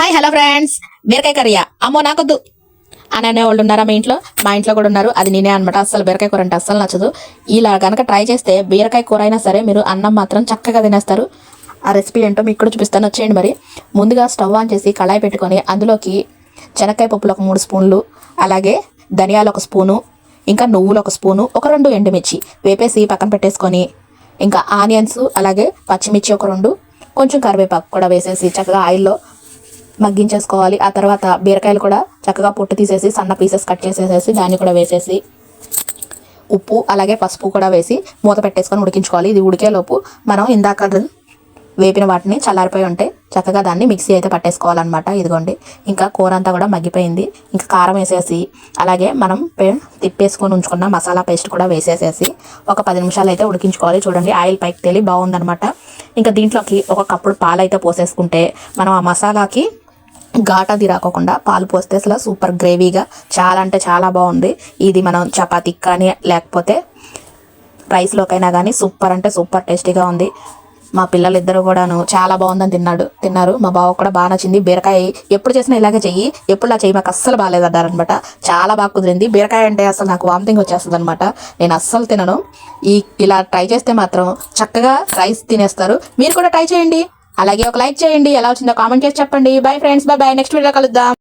Hi hello friends బీరకాయ కర్రీయా అమ్మో నాకొద్దు. అని అనేవాళ్ళు ఉన్నారా మీ ఇంట్లో? మా ఇంట్లో కూడా ఉన్నారు. అది నేనే అనమాట అస్సలు బీరకాయ కూర అంటే అస్సలు నచ్చదు. ఇలా కనుక ట్రై చేస్తే బీరకాయ కూర అయినా సరే మీరు అన్నం మాత్రం చక్కగా తినేస్తారు. ఆ రెసిపీ ఏంటో మీకు కూడా చూపిస్తాను. వచ్చేయండి మరి. ముందుగా స్టవ్ ఆన్ చేసి కళాయి పెట్టుకొని అందులోకి శనక్కాయ పప్పులు ఒక మూడు స్పూన్లు అలాగే ధనియాలు ఒక స్పూను ఇంకా నువ్వులు ఒక స్పూను ఒక రెండు ఎండుమిర్చి వేపేసి పక్కన పెట్టేసుకొని ఇంకా ఆనియన్స్ అలాగే పచ్చిమిర్చి ఒక రెండు కొంచెం కరివేపాకు కూడా వేసేసి చక్కగా ఆయిల్లో మగ్గించేసుకోవాలి. ఆ తర్వాత బీరకాయలు కూడా చక్కగా పొట్టు తీసేసి సన్న పీసెస్ కట్ చేసేసేసి దాన్ని కూడా వేసేసి ఉప్పు అలాగే పసుపు కూడా వేసి మూత పెట్టేసుకొని ఉడికించుకోవాలి. ఇది ఉడికేలోపు మనం ఇందాక వేపిన వాటిని చల్లారిపోయి ఉంటే చక్కగా దాన్ని మిక్సీ అయితే పట్టేసుకోవాలన్నమాట. ఇదిగోండి. ఇంకా కూర అంతా కూడా మగ్గిపోయింది. ఇంకా కారం వేసేసి అలాగే మనం పే- తిప్పేసుకొని ఉంచుకున్న మసాలా పేస్ట్ కూడా వేసేసేసి ఒక పది నిమిషాలు అయితే ఉడికించుకోవాలి. చూడండి ఆయిల్ పైకి తేలి బాగుందనమాట ఇంకా దీంట్లోకి ఒక కప్పుడు పాలు అయితే పోసేసుకుంటే మనం ఆ మసాలాకి ఘాటది రాకోకుండా పాలు పోస్తే అసలు సూపర్ గ్రేవీగా చాలా అంటే చాలా బాగుంది. ఇది మనం చపాతీకి కానీ లేకపోతే రైస్లోకైనా కానీ సూపర్ అంటే సూపర్ టేస్టీగా ఉంది. మా పిల్లలు ఇద్దరు కూడాను చాలా బాగుందని తిన్నాడు తిన్నారు. మా బావ కూడా బాగా నచ్చింది. బీరకాయ ఎప్పుడు చేసినా ఇలాగే చెయ్యి ఎప్పుడు ఇలా చెయ్యి మాకు అస్సలు బాగాలేదన్నారనమాట చాలా బాగా కుదిరింది. బీరకాయ అంటే అసలు నాకు వామిటింగ్ వచ్చేస్తుంది అనమాట. నేను అస్సలు తినను. ఈ ఇలా ట్రై చేస్తే మాత్రం చక్కగా రైస్ తినేస్తారు. మీరు కూడా ట్రై చేయండి. అలాగే ఒక లైక్ చేయండి. ఎలా వచ్చిందో కామెంట్ చేసి చెప్పండి. Bye friends bye bye next video కలుద్దాం.